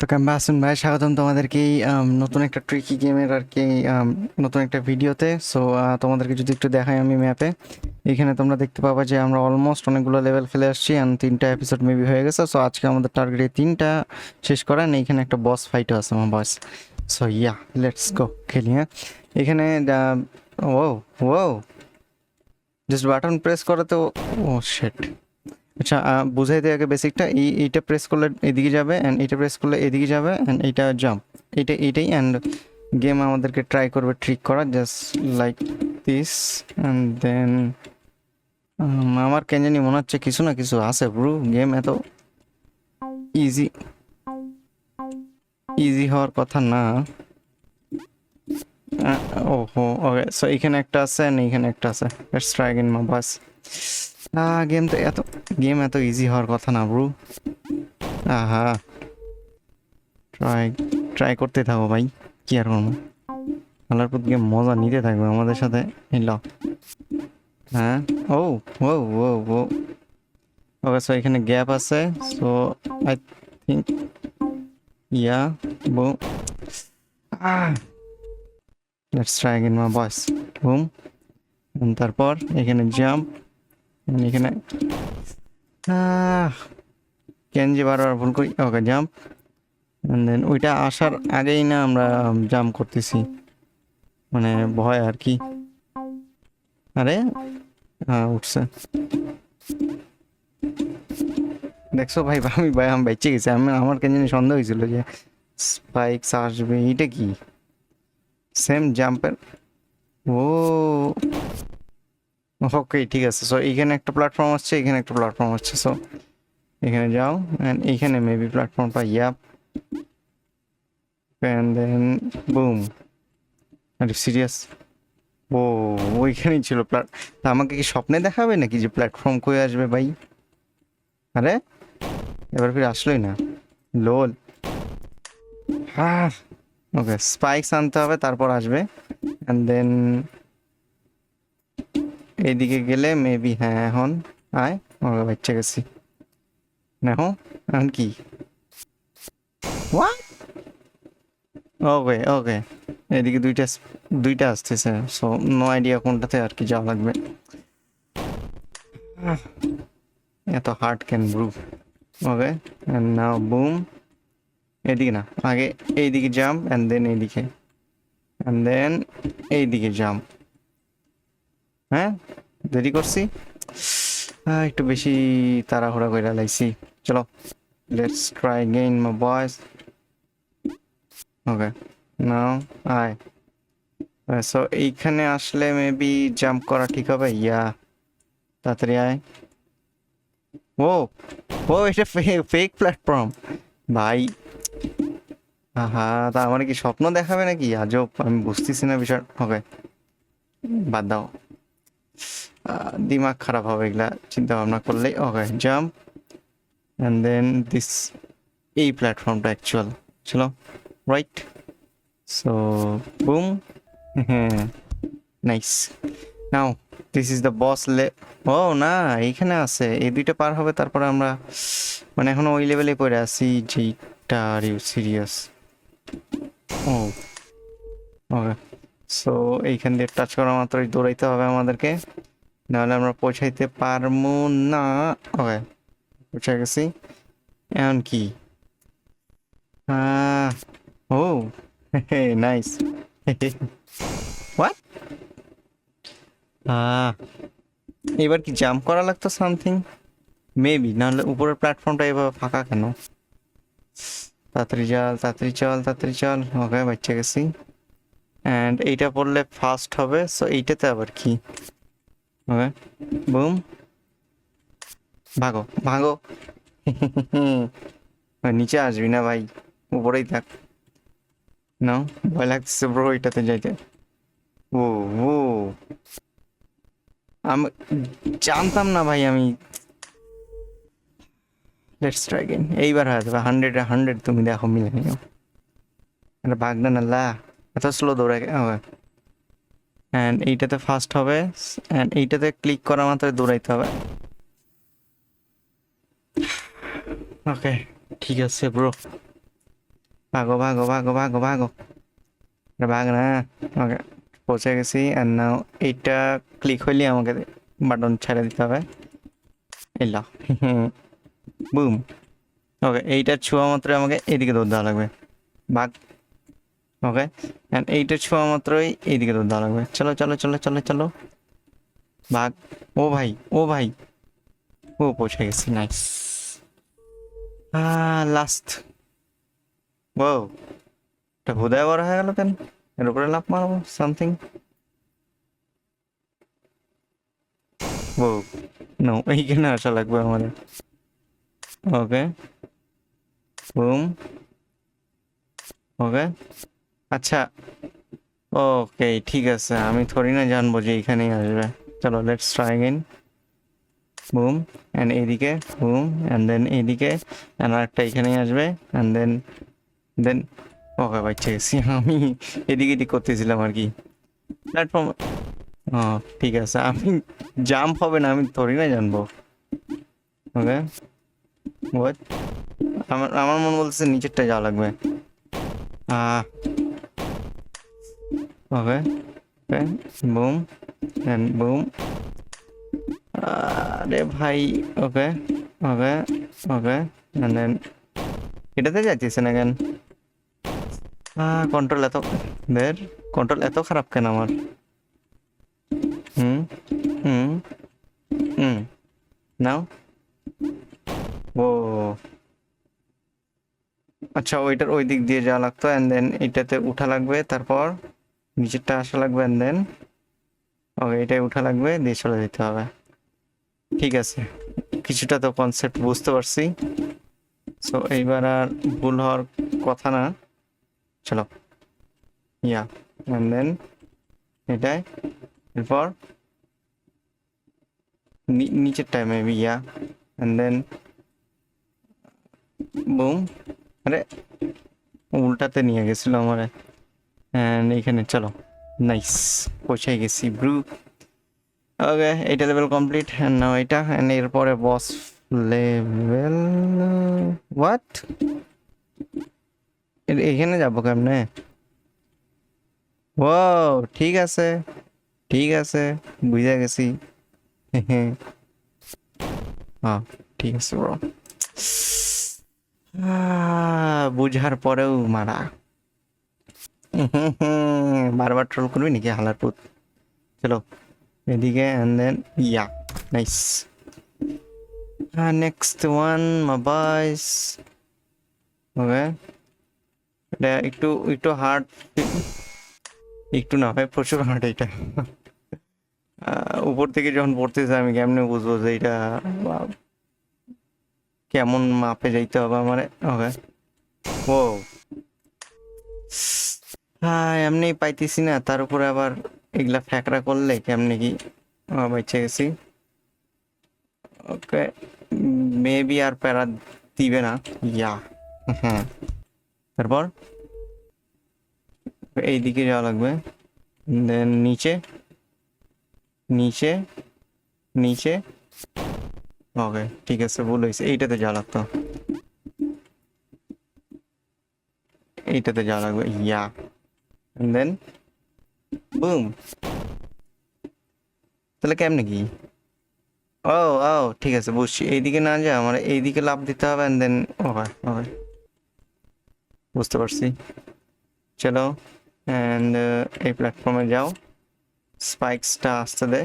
তো ক্যাম্বাসন ভাই, স্বাগতম তোমাদেরকে নতুন একটা ট্রিকি গেমের আর কি নতুন একটা ভিডিওতে সো তোমাদেরকে যদি একটু দেখাই আমি ম্যাপে এখানে তোমরা দেখতে পাবা যে আমরা অলমোস্ট অনেকগুলো লেভেল ফেলে আসছি অ্যান্ড তিনটা এপিসোড মেবি হয়ে গেছে। সো আজকে আমাদের টার্গেট এই তিনটা শেষ করা। এইখানে একটা বস ফাইটও আছে, আমার boss so yeah let's go খেলি হ্যাঁ? এখানে ও ও জাস্ট বাটন প্রেস করে তো ও শেট আচ্ছা বুঝাই দেয় আগে বেসিকটা এই, এইটা প্রেস করলে এদিকে যাবে অ্যান্ড এইটা প্রেস করলে এদিকে যাবে অ্যান্ড এইটা জাম্প এইটা, এইটাই অ্যান্ড গেম আমাদেরকে ট্রাই করবে ট্রিক করা। Just like this and then আমার কেন জানি মনে হচ্ছে কিছু না কিছু আছে ব্রু গেম এত ইজি ইজি হওয়ার কথা না। ওহো ওকে সো এখানে একটা আছে এখানে একটা আছে। লেটস ট্রাই অ্যাগেন মা বাস গেম তো এত গেম এত ইজি হওয়ার কথা না ব্রু আহা। ট্রাই ট্রাই করতে থাকো ভাই, কি আর করব? আল্লাহর প্রতি গেম মজা নিতে থাকবে আমাদের সাথে ল হ্যাঁ? ও ও ও ও। ওকে সো এখানে গ্যাপ আছে সো আই থিঙ্ক ইয়া বো লেটস ট্রাই অ্যাগেন মাই বয়স বুম তারপর এখানে জাম্প এখানে কেন যে বারবার ভুল করি। ওকে জাম্প দেন ওইটা আসার আগেই না আমরা জাম্প করতেছি। মানে ভয় আর কি। আরে হ্যাঁ উঠছে। দেখছ ভাই, আমি ভাই আমি বেঁচে গেছি। আমি, আমার কেন জানি সন্দেহ হয়েছিল যে স্পাইকস আসবে। এটা কি? সেম জাম্পের ও ওকে ঠিক আছে। সো এখানে একটা প্ল্যাটফর্ম আসছে, এখানে একটা প্ল্যাটফর্ম আসছে। সো এখানে যাও অ্যান্ড এইখানে মেবি প্ল্যাটফর্মটা ইয়াপ অ্যান্ড দেন বুম আরে সিরিয়াস ও, ওইখানেই ছিল প্ল্যাট আমাকে কি স্বপ্নে দেখাবে নাকি যে প্ল্যাটফর্ম কই আসবে ভাই? আরে, এবার ফিরে আসলোই না। লোল হ্যাঁ। ওকে স্পাইকস আনতে হবে, তারপর আসবে। অ্যান্ড দেন এইদিকে গেলে মেবি হ্যাঁ এখন আয় ওকে বাচ্চা গেছি দেখো, এখন কি? ওকে ওকে এদিকে দুইটা দুইটা আসতেছে সো নো আইডিয়া কোনটাতে আর কি যাওয়া লাগবে। এত hard can bruv okay now boom এদিকে না, আগে এইদিকে জাম্প অ্যান্ড দেন এইদিকে। অ্যান্ড দেন এইদিকে জাম্প হ্যাঁ দেরি করছি। একটু বেশি তাড়াহুড়া করে লাইছি। চলো let's try again my boys okay now আয় সো এইখানে আসলে মেবি জাম্প করা ঠিক হবে? ইয়া তাড়াতাড়ি আয়। ও ও এটা ফেক প্ল্যাটফর্ম ভাই, আহা তা আমার কি স্বপ্ন দেখাবে নাকি? আজব, আমি বুঝতেছি না বিষয়। ওকে বাদ দাও। দিমাগ খারাপ হবে এগুলা চিন্তা ভাবনা করলেই okay jump and then this এই প্ল্যাটফর্মটা অ্যাকচুয়াল ছিল রাইট সো বুম হ্যাঁ nice now this is the boss লে ও না, এইখানে আছে, এই দুইটা পার হবে, তারপরে আমরা মানে এখন ওই লেভেলে পড়ে আছি যেটা আর ইউ সিরিয়াস ও ওকে সো এইখান দিয়ে টাচ করা মাত্রই দৌড়াইতে হবে আমাদেরকে। নাহলে আমরা পৌঁছাইতে পারব না। ওকে পৌঁছে গেছি। এখন কি? ও নাইস এবার কি জাম্প করা লাগতো সামথিং মেবি নাহলে উপরের প্ল্যাটফর্মটা এভাবে ফাঁকা কেন? তাড়াতাড়ি চল তাড়াতাড়ি চল তাড়াতাড়ি চল। ওকে বাচ্চা গেছি। অ্যান্ড এইটা পড়লে ফাস্ট হবে সো এইটাতে আবার কি? ওকে বুম ভাগো ভাগো। নিচে আসবি না ভাই, উপরেই থাক। না ভয় লাগতেছে ব্রো এটাতে যাইতে। ও ও। আমি জানতাম না ভাই আমি। লেটস ট্রাই এইবার হয়ে যাবে হান্ড্রেড হান্ড্রেড তুমি দেখো মিলে নিও আরে ভাগনা না এত স্লো দৌড়ায় অ্যান্ড এইটাতে ফাস্ট হবে অ্যান্ড এইটাতে ক্লিক করা মাত্র দৌড়াইতে হবে। ওকে ঠিক আছে ব্রো ভাগো ভাগো ভাগো ভাগো ভাগো। এটা ভাগ না ওকে পৌঁছে গেছি অ্যান্ড নাও এইটা ক্লিক হইলে আমাকে বাটন ছেড়ে দিতে হবে। এলা বুম ওকে এইটা ছোঁয়া মাত্রই আমাকে এইদিকে দৌড় দেওয়া লাগবে। ভাগ ওকে অ্যান্ড এইটা ছোঁয়া মাত্রই এইদিকে দৌড় দেওয়া লাগবে। চলো চলো চলো চলো চলো। ভাগ। ও ভাই ও ভাই। ও পৌঁছে গেছি। নাইস লাস্ট ও এটা হুদয় বড় হয়ে গেল কেন? এর উপরে লাভ মারবো? সামথিং ও নো এইখানে আসা লাগবে আমাদের। ওকে বুম ওকে আচ্ছা। ওকে, ঠিক আছে। আমি থরি না জানব যে এইখানেই আসবে। চলো let's try again boom and এইদিকে বুম অ্যান্ড দেন এইদিকে অ্যান্ড আরেকটা এখানেই আসবে অ্যান্ড দেন দেন ওকে বাচ্চা গেছি আমি। এদিকে এদিক করতেছিলাম আর কি। প্ল্যাটফর্ম ও, ঠিক আছে। আমি জাম্প হবে না, আমি থোড়ি না জানব। ওকে। আমার আমার মন বলতেছে নিচেরটা যাওয়া লাগবে। আহ okay okay boom and boom আরে ভাই, ওকে ওকে ওকে অ্যান্ড দেন এটাতে যাচ্ছিস না কেন? কন্ট্রোল এত দের কন্ট্রোল এত খারাপ কেন আমার? হুম হুম হুম, নাও। ও। আচ্ছা ওইটার ওই দিক দিয়ে যাওয়া লাগতো অ্যান্ড দেন এটাতে উঠা লাগবে, তারপর? নিচেরটা আসা লাগবে অ্যান্ড দেন ওকে এটাই উঠা লাগবে, দিয়ে চলে যেতে হবে। ঠিক আছে, কিছুটা তো কনসেপ্ট বুঝতে পারছি। সো এইবার আর ভুল হওয়ার কথা না। চলো ইয়া অ্যান্ড দেন এটাই, এরপর, নি- নিচেরটায় maybe yeah and then boom আরে, উল্টাতে নিয়ে গেছিল আমারে। অ্যান্ড এইখানে চলো। নাইস পৌঁছে গেছি ব্রু ওকে এইটা লেভেল কমপ্লিট নাও এটা। অ্যান্ড এরপরে বস লেভেল হোয়াট এখানে যাব কেমনে? ও ঠিক আছে। ঠিক আছে। বুঝে গেছি। হ্যাঁ ঠিক আছে বুঝার পরেও মারা। বারবার ট্রোল করবি নাকি হালার পুত? চলো, এদিকে and then yeah nice next one মাবাইস okay এটা একটু একটু হার্ড একটু না হয় প্রচুর হার্ড এটা। উপর থেকে যখন পড়তেছে, আমি কেমনে বুঝব যে এটা কেমন মাপে যাইতে হবে আমার? ওকে ও হ্যাঁ এমনি পাইতেছি না। তার উপরে আবার এগুলা ফ্যাকরা করলে কেমনে কি? বেঁচে গেছি। ওকে মেবি আর প্যারা দিবে না। ইয়া হ্যাঁ। তারপর? এই দিকে যাওয়া লাগবে। দেন নিচে। নিচে। নিচে। ওকে, ঠিক আছে, ভুল হয়েছে। এইটাতে যাওয়া লাগতো। এইটাতে যাওয়া লাগবে। ইয়া। দেন বুম তাহলে কেমনে কি? ও ও ঠিক আছে, বুঝছি। এইদিকে না যা আমার এইদিকে লাভ দিতে হবে অ্যান্ড দেন ওকে ওকে বুঝতে পারছি। চলো অ্যান্ড এই প্ল্যাটফর্মে যাও। স্পাইক্সটা আসতে দে।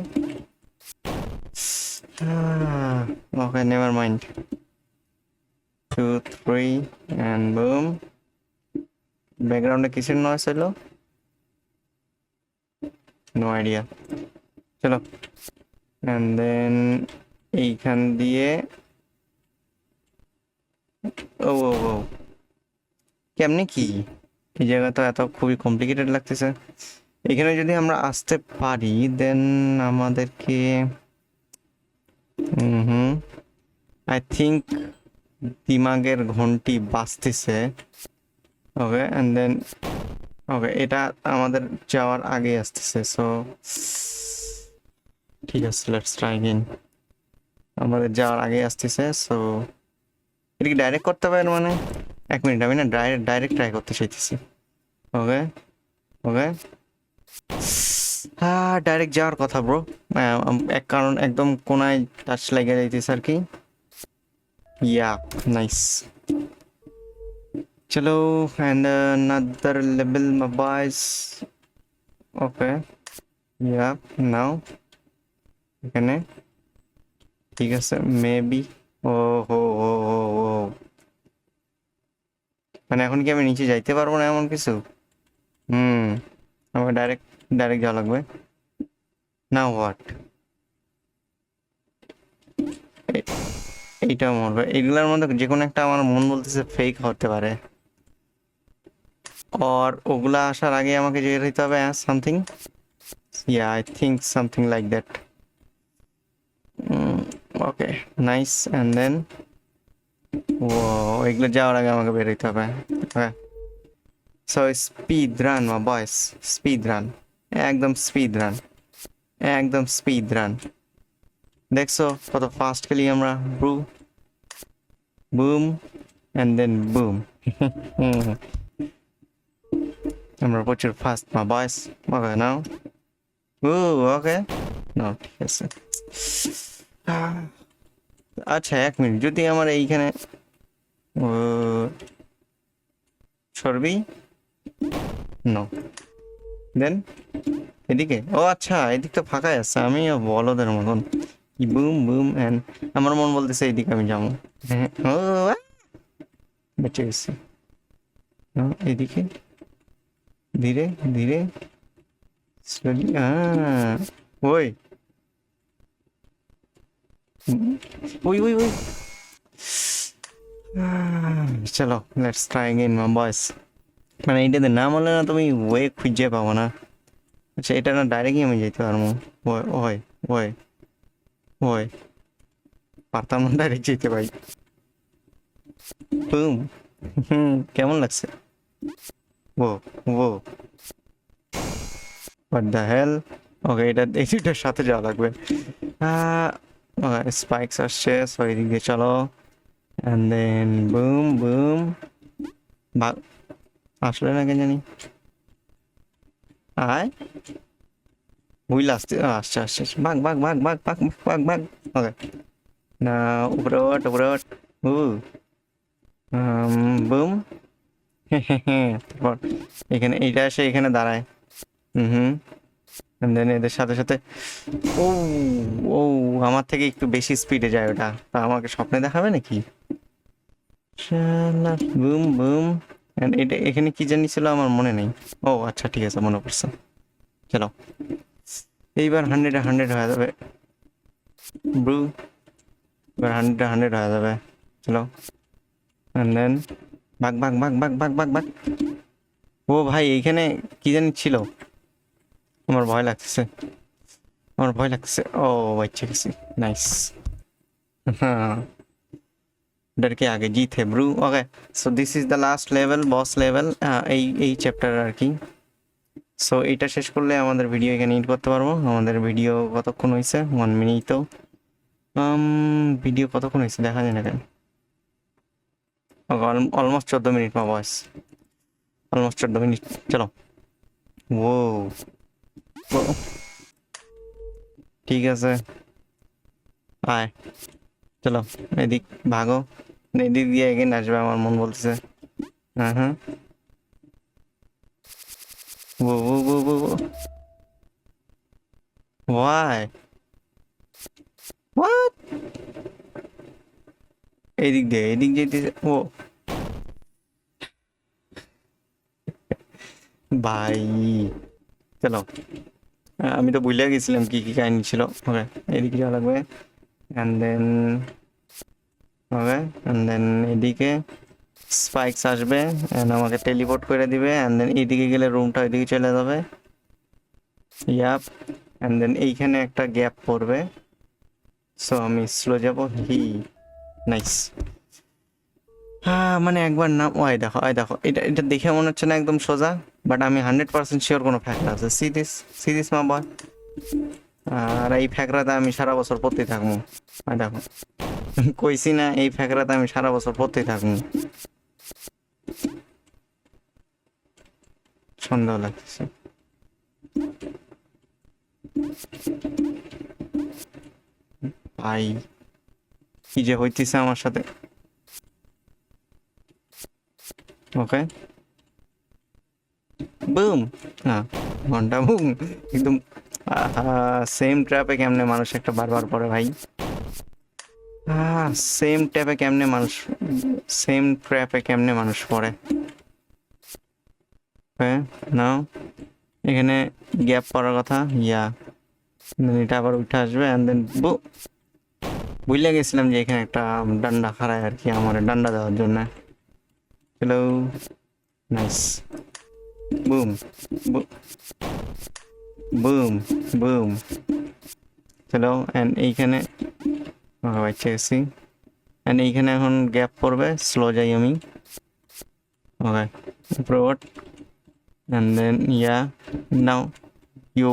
Okay never mind two three and boom ব্যাকগ্রাউন্ডে কিসের নয়েস হলো নো আইডিয়া চলো অ্যান্ড দেন এইখান দিয়ে ও ও ও কেমনে কি? এই জায়গা তো এত খুবই কমপ্লিকেটেড লাগতেছে। এখানে যদি আমরা আসতে পারি দেন আমাদেরকে হুম আই থিঙ্ক দিমাগের ঘন্টি বাজতেছে। ওকে অ্যান্ড দেন ওকে এটা আমাদের যাওয়ার আগে আসতেছে সো ঠিক আছে লেটস ট্রাই অ্যাগেন আমাদের যাওয়ার আগে আসতেছে সো এটা কি ডাইরেক্ট করতে পারে মানে? এক মিনিট, আমি না ডাইরেক্ট ডাইরেক্ট ট্রাই করতে চাইতেছি। ওকে ওকে হ্যাঁ ডাইরেক্ট যাওয়ার কথা ব্রো এক কারণ একদম কোনায় টাচ লেগে যাইতেছে আর কি। ইয়া নাইস চলো and another level boys. Okay. Yeah now এখানে ঠিক আছে মেবি ও হো হো হো হো মানে এখন কি আমি নিচে যাইতে পারব না এমন কিছু? হুম, আমাকে ডাইরেক্ট ডাইরেক্ট যাওয়া লাগবে। না হোয়াট এইটা মরবে এইগুলোর মধ্যে যে কোনো একটা আমার মন বলতেছে ফেক হতে পারে। আর ওগুলা আসার আগে আমাকে যে হইতে হবে something yeah I think something like that okay nice and then ও এগুলো যাওয়ার আগে আমাকে বের হইতে হবে ওকে সো স্পিড রান মা বয়স স্পিড রান একদম স্পিড রান একদম স্পিড রান দেখছ কত ফাস্ট খেলি আমরা bruh boom and then boom আমরা প্রচুর ফাস্ট মা বয়স ওকে নাও ও ওকে না ঠিক আছে আচ্ছা এক মিনিট। যদি আমার এইখানে সরবি? নো দেন এদিকে। ও আচ্ছা এদিক তো ফাঁকাই আছে। আমি বলদের মতন। বুম বুম অ্যান্ড আমার মন বলতেছে এইদিকে আমি যাব। হ্যাঁ ও! বেঁচে গেছি এদিকে। ধীরে ধীরে। স্লোলি ওই। ওই ওই ওই। চলো let's try again my boys মানে এইটাতে নাম বললে না তুমি ওয়ে খুঁজে পাবো না। আচ্ছা এটা না ডাইরেক্টই আমি যেতে পারব। ওই ওই ওই ওই। পারতাম না ডাইরেক্ট যেতে ভাই। বুম কেমন লাগছে? ও ও হোয়াট দ্য হেল ওকে এটা এই দুইটার সাথে যাওয়া লাগবে স্পাইকস আসছে সো এদিক দিয়ে চলো অ্যান্ড দেন বুম বুম ভাগ আসলে না কেন জানি আয় হুইল আসতে আসছে আসছে আসছে। ভাগ ভাগ ভাগ ভাগ ভাগ ভাগ ভাগ ওকে না উপরে ওঠ উপরে ওঠ উ বুম তারপর এখানে এইটা এসে এখানে দাঁড়ায়। হুম। হুম দেন এদের সাথে সাথে ও ও, আমার থেকে একটু বেশি স্পিডে যায় ওটা। তা আমাকে স্বপ্নে দেখাবে নাকি? Boom boom. এটা এখানে কি জানি ছিল আমার মনে নেই। ও আচ্ছা ঠিক আছে, মনে পড়ছে। চলো। এইবার হান্ড্রেডে হান্ড্রেড হয়ে যাবে। ব্রু। এবার হান্ড্রেডে হান্ড্রেড হয়ে যাবে। চলো। অ্যান্ড দেন বাঘ বাঘ বাঘ বাঘ বাঘ বাঘ বাঘ ও ভাই এইখানে কি জানি ছিল আমার ভয় লাগতেছে আমার ভয় লাগতেছে ও বাচ্চা গেছি নাইস हाँ डर के आगे जीत है bro okay so this is the last level boss level এই এই চ্যাপ্টার আর কি সো এইটা শেষ করলে আমাদের ভিডিও এখানে এড করতে পারবো আমাদের ভিডিও কতক্ষণ হয়েছে ওয়ান মিনিট তো ভিডিও কতক্ষণ হয়েছে দেখা যায় না কেন অলমোস্ট চোদ্দ মিনিট মা বয়স অলমোস্ট চোদ্দ মিনিট চলো। ও। ঠিক আছে। আয় চলো, এদিক ভাগো। এদিক দিয়ে এগিয়ে আসবে আমার মন বলতেছে। হ্যাঁ হ্যাঁ। ও ও ও ও Why? এদিক দিয়ে, এদিক যেতে ও। ভাই, চলো। আমি তো ভুলে গেছিলাম কি কি কাহিনী ছিল। ওকে এদিকে যাওয়া লাগবে। And then okay and then এদিকে স্পাইকস আসবে অ্যান্ড আমাকে টেলিপোর্ট করে দিবে। অ্যান্ড দেন এইদিকে গেলে রুমটা ওইদিকে চলে যাবে। ইয়াপ অ্যান্ড দেন এইখানে একটা গ্যাপ পড়বে। সো আমি স্লো যাব। হি নাইস হ্যাঁ মানে একবার নাম ওই দেখো ওই দেখো। এটা এটা দেখে মনে হচ্ছে না একদম সোজা বাট আমি হান্ড্রেড পার্সেন্ট শিওর কোনো ফ্যাক্ট আছে। সি দিস মা বল আর এই ফ্যাকরাতে আমি সারা বছর পড়তেই থাকব। ওই দেখো। কইছি না, এই ফ্যাকরাতে আমি সারা বছর পড়তেই থাকব। সন্দেহ লাগতেছে। ভাই। কি যে হইতেছে আমার সাথে? ওকে। বুম! না, ঘণ্টা বুম! একদম সেম ট্র্যাপে কেমনে মানুষ একটা বারবার পড়ে ভাই? সেম ট্র্যাপে কেমনে মানুষ সেম ট্র্যাপে কেমনে মানুষ পড়ে? নাও। এখানে গ্যাপ পড়ার কথা ইয়া এটা আবার উঠে আসবে অ্যান্ড দেন বু বুঝলে গেছিলাম যে এখানে একটা ডান্ডা খাড়ায় আর কি আমার ডান্ডা দেওয়ার জন্য। Hello nice boom boom boom hello and এইখানে বাচ্চা গেছি অ্যান্ড এইখানে এখন গ্যাপ পড়বে স্লো যাই আমি। Okay forward and then yeah now you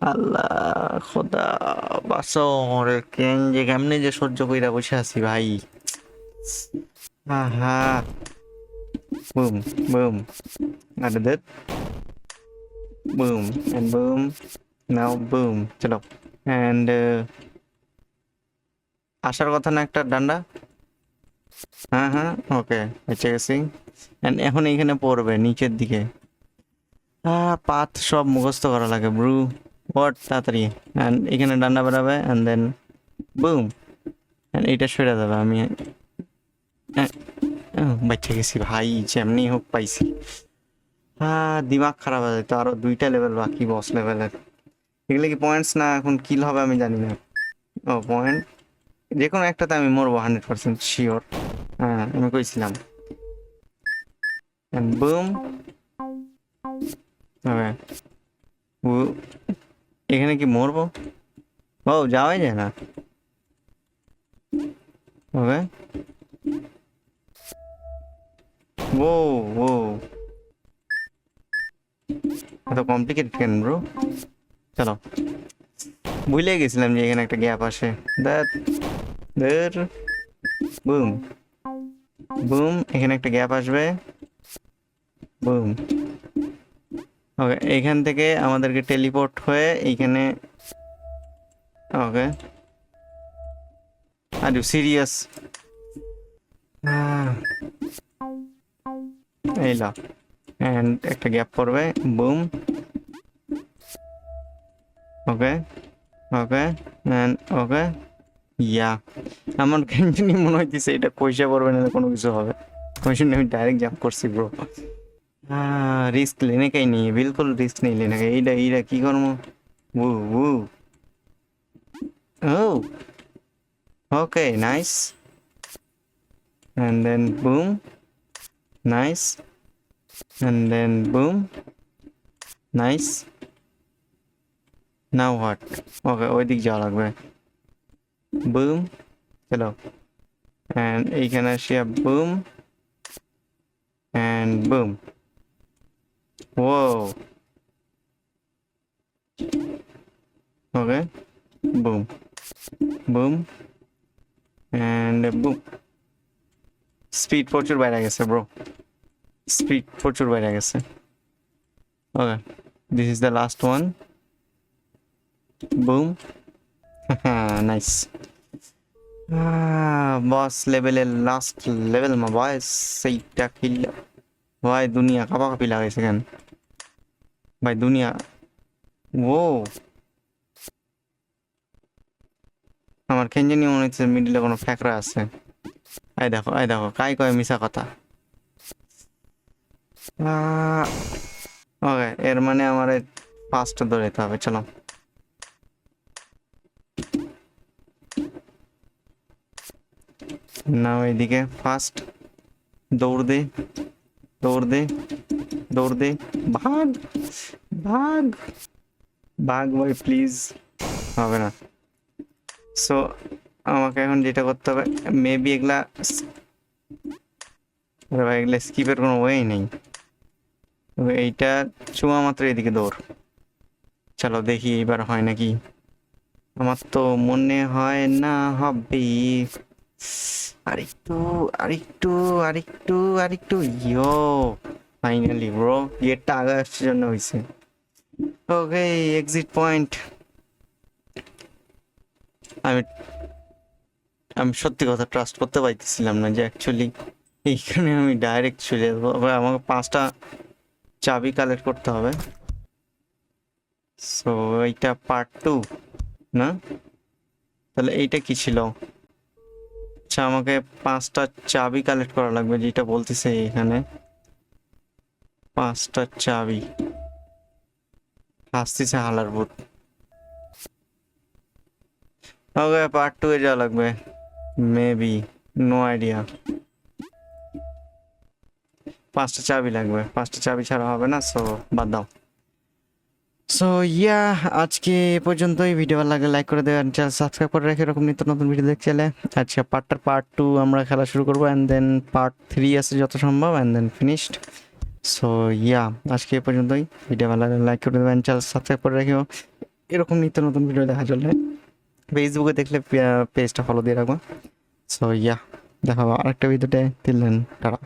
আল্লাহ, খোদা। বাসো কেন যে কেমনে যে সহ্য কইরা বসে আছি ভাই। আহা boom boom. R that boom and boom. Now, boom. চলো। এন্ড আসার কথা না একটা ডান্ডা? হ্যাঁ হ্যাঁ ওকে, বেঁচে গেছি। এখন এইখানে পড়বে, নিচের দিকে। আহ, পাথ সব মুখস্থ করা লাগে, ব্রু। ওয়াট তাড়াতাড়ি। অ্যান্ড এখানে ডান্ডা বেরাবে অ্যান্ড দেন বুম অ্যান্ড এইটা সরে যাবে, আমি বাচ্চা গেছি ভাই, যেমনি হোক পাইছি। হ্যাঁ দিমাগ খারাপ হয়ে যায়, তো আরও দুইটা লেভেল বাকি বস লেভেলের এগুলো কি পয়েন্টস না এখন কিল হবে আমি জানি না। ও পয়েন্ট যে কোনো একটাতে আমি মরবো হান্ড্রেড পার্সেন্ট শিওর হ্যাঁ আমি কইছিলাম। বুম এখানে কি মরবো? ও যাওয়াই যায় না। ওকে। ও ও এত কমপ্লিকেটেড কেন ব্রো চলো। ভুলে গেছিলাম যে এখানে একটা গ্যাপ আসে। দ্যাট দের বুম বুম এখানে একটা গ্যাপ আসবে। বুম ওকে এইখান থেকে আমাদেরকে টেলিপোর্ট হয়ে এইখানে ওকে আর সিরিয়াস এই ল অ্যান্ড একটা গ্যাপ পড়বে boom okay okay and okay yeah আমার কেন মনে হইতেছে, এটা পয়সা পড়বে না কোনো কিছু হবে। ওই আমি ডাইরেক্ট জাম্প করছি bro हाँ रिस्क लेने का ही नहीं है बिल्कुल रिस्क नहीं लेने का এইটা এইটা কি করবো ও ও ও okay nice and then boom nice and then boom nice now what okay ওই দিক যাওয়া লাগবে boom চলো and এইখানে আসিয়া boom and boom Whoa. Okay. Boom. Boom. And boom. Speed প্রচুর বাইরে গেছে ব্রো স্পিড প্রচুর বাইরে গেছে okay this is the last one boom nice boss লেভেলের লাস্ট লেভেল মা বয়স সেইটা কিল ভাই দুনিয়া কাপাকাপি লাগাইছে কেন ভাই, দুনিয়া। ও আমার কেন জানি মনে হচ্ছে মিডিলে কোনো ফ্যাকরা আছে। আই দেখো আই দেখো, কাই কয় মিশা কথা। ওকে এর মানে আমার ফার্স্ট দৌড়াইতে হবে, চলো। না, ওইদিকে ফার্স্ট দৌড় দে দৌড় দে দৌড় দে ভাগ ভাগ। ভাগ ভাই প্লিজ হবে না। সো আমাকে এখন যেটা করতে হবে মেবি এগুলা ভাই, এগুলা স্কিপের কোনো ওয়েই নেই। এইটা চুমা মাত্র এদিকে দৌড়। চলো দেখি এবার হয় নাকি। আমার তো মনে হয় না হবে। আরেকটু আরেকটু আরেকটু আরেকটু। ইয়ো ফাইনালি ব্রো গেটটা আগে আসার জন্য হয়েছে ওকে এক্সিট পয়েন্ট আমি আমি সত্যি কথা ট্রাস্ট করতে পারতেছিলাম না যে অ্যাকচুয়ালি এইখানে আমি ডাইরেক্ট চলে যাব। আমাকে পাঁচটা চাবি কালেক্ট করতে হবে। সো এইটা পার্ট টু না? তাহলে এইটা কি ছিল? আচ্ছা আমাকে পাঁচটা চাবি কালেক্ট করা লাগবে যেটা বলতেছে এখানে। পাঁচটা চাবি। আসতেছে হালার ভূত। ওকে পার্ট টু এ যাওয়া লাগবে। মেবি নো আইডিয়া পাঁচটা চাবি লাগবে। পাঁচটা চাবি ছাড়া হবে না সো বাদ দাও। সো ইয়া আজকে এ পর্যন্তই। ভিডিও ভালো লাগলে লাইক করে দেবেন চ্যানেল সাবস্ক্রাইব করে রেখে এরকম নিত্য নতুন ভিডিও দেখতে চাইলে। আজকে পার্টটার পার্ট টু আমরা খেলা শুরু করব অ্যান্ড দেন পার্ট থ্রি আছে যত সম্ভব and then finished so yeah আজকে এ পর্যন্তই। ভিডিও ভালো লাগলে লাইক করে দেবেন চ্যানেল সাবস্ক্রাইব করে রেখেও এরকম নিত্য নতুন ভিডিও দেখার জন্য। ফেসবুকে দেখলে পেজটা ফলো দিয়ে রাখব সো ইয়া দেখাবো আরেকটা ভিডিওতে দিলেন টাটা